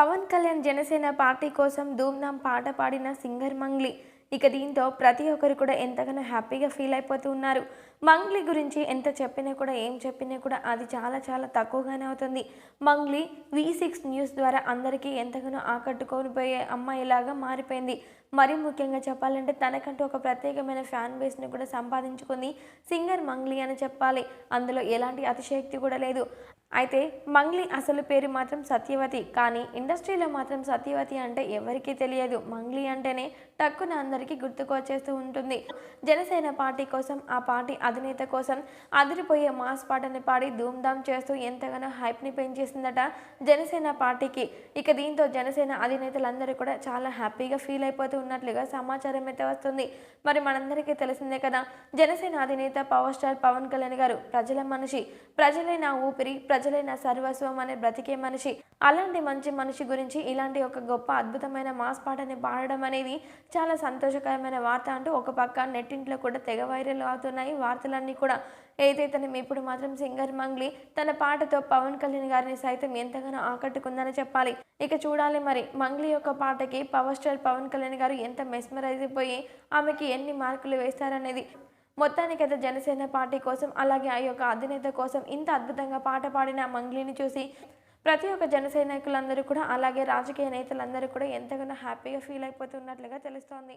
Pawan Kalyan Janasena party కోసం ధూమ్ధామ్ పాట పాడిన సింగర్ మంగ్లీ. ఇక దీంతో ప్రతి ఒక్కరు కూడా ఎంతగానో హ్యాపీగా ఫీల్ అయిపోతూ ఉన్నారు. మంగ్లీ గురించి ఎంత చెప్పినా కూడా ఏం చెప్పినా కూడా అది చాలా చాలా తక్కువగానే అవుతుంది. మంగ్లీ వి సిక్స్ న్యూస్ ద్వారా అందరికీ ఎంతగానో ఆకట్టుకొని పోయే అమ్మాయిలాగా మారిపోయింది. మరి ముఖ్యంగా చెప్పాలంటే తనకంటూ ఒక ప్రత్యేకమైన ఫ్యాన్ బేస్ని కూడా సంపాదించుకుంది సింగర్ మంగ్లీ అని చెప్పాలి. అందులో ఎలాంటి అతిశయోక్తి కూడా లేదు. అయితే మంగ్లీ అసలు పేరు మాత్రం సత్యవతి కానీ ఇండస్ట్రీలో మాత్రం సత్యవతి అంటే ఎవరికీ తెలియదు. మంగ్లీ అంటేనే టక్కున అందరికీ గుర్తుకొచ్చేస్తూ ఉంటుంది. జనసేన పార్టీ కోసం ఆ పార్టీ అధినేత కోసం అదిరిపోయే మాస్ పాటని పాడి ధూమ్ధామ్ చేస్తూ ఎంతగానో హైప్ని పెంచేసిందట జనసేన పార్టీకి. ఇక దీంతో జనసేన అధినేతలందరూ కూడా చాలా హ్యాపీగా ఫీల్ అయిపోతూ ఉన్నట్లుగా సమాచారం అయితే వస్తుంది. మరి మనందరికీ తెలిసిందే కదా జనసేన అధినేత పవర్ స్టార్ పవన్ కళ్యాణ్ గారు ప్రజల మనిషి. ప్రజలే నా ఊపిరి ప్రజలైన సర్వస్వం అనే బ్రతికే మనిషి అలాంటి మంచి మనిషి గురించి ఇలాంటి ఒక గొప్ప అద్భుతమైన మాస్ పాటని పాడడం అనేది చాలా సంతోషకరమైన వార్త అంటూ ఒక పక్క నెట్టింట్లో కూడా తెగ వైరల్ అవుతున్నాయి. వార్తలన్నీ కూడా ఏదైతే ఇప్పుడు మాత్రం సింగర్ మంగ్లీ తన పాటతో పవన్ కళ్యాణ్ గారిని సైతం ఎంతగానో ఆకట్టుకుందని చెప్పాలి. ఇక చూడాలి మరి మంగ్లీ యొక్క పాటకి పవర్ స్టార్ పవన్ కళ్యాణ్ గారు ఎంత మెస్మరైజ్ అయిపోయి ఆమెకి ఎన్ని మార్కులు వేస్తారనేది. మొత్తానికైతే జనసేన పార్టీ కోసం అలాగే ఆ యొక్క అధినేత కోసం ఇంత అద్భుతంగా పాట పాడిన మంగ్లీని చూసి ప్రతి ఒక్క జనసైనికులందరూ కూడా అలాగే రాజకీయ నేతలందరూ కూడా ఎంతగానో హ్యాపీగా ఫీల్ అయిపోతున్నట్లుగా తెలుస్తోంది.